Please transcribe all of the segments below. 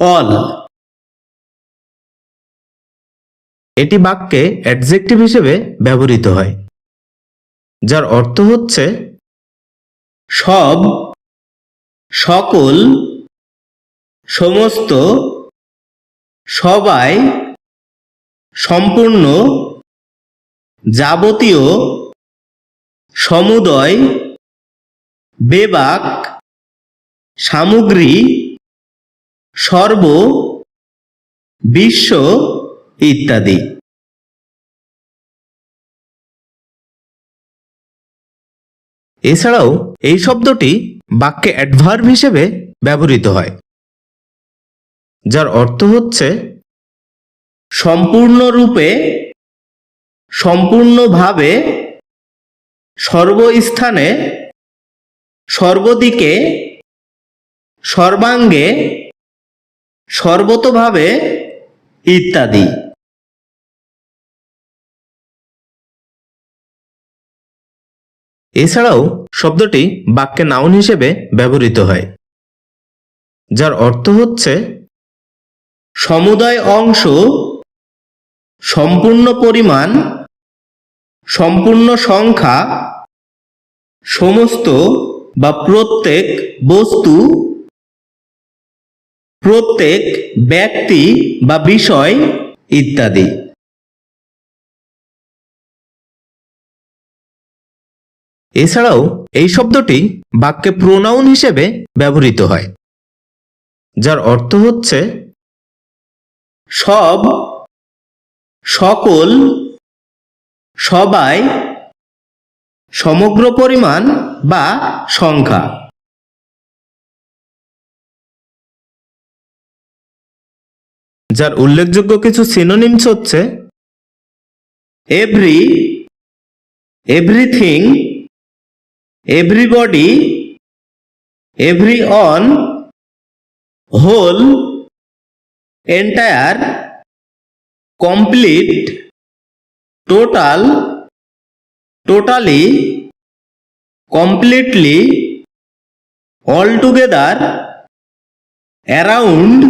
All. এটি বাক্যে adjective হিসেবে ব্যবহৃত হয়, যার অর্থ হচ্ছে সব, সকল, সমস্ত, সবাই, সম্পূর্ণ, যাবতীয়, সমুদয়, বেবাক, সামগ্রী সর্ব, বিশ্ব ইত্যাদি। এছাড়াও এই শব্দটি বাক্যে অ্যাডভার্ব হিসেবে ব্যবহৃত হয়, যার অর্থ হচ্ছে সম্পূর্ণরূপে, সম্পূর্ণভাবে, সর্বস্থানে, সর্বদিকে, সর্বাঙ্গে সর্বতভাবে ইত্যাদি। এছাড়াও শব্দটি বাক্যে নাউন হিসেবে ব্যবহৃত হয়, যার অর্থ হচ্ছে সমুদায় অংশ, সম্পূর্ণ পরিমাণ, সম্পূর্ণ সংখ্যা, সমস্ত বা প্রত্যেক বস্তু প্রত্যেক ব্যক্তি বা বিষয় ইত্যাদি। এছাড়াও এই শব্দটি বাক্যে প্রোনাউন হিসেবে ব্যবহৃত হয়, যার অর্থ হচ্ছে সব, সকল, সবাই, সমগ্র পরিমাণ বা সংখ্যা। যার উল্লেখযোগ্য কিছু সিনোনিমস হচ্ছে every everything everybody every on whole entire complete total totally completely all together around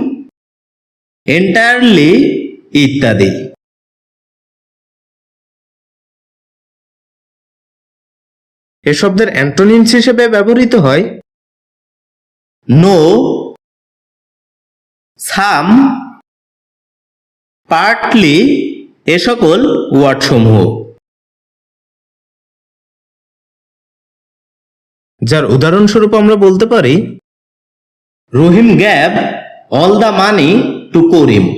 entirely ইত্যাদি। এ শব্দের অ্যান্টোনিমস হিসেবে ব্যবহৃত হয় নো সাম পার্টলি এ সকল ওয়ার্ডসমূহ। যার উদাহরণস্বরূপ আমরা বলতে পারি, Rahim grab all the money tukurim.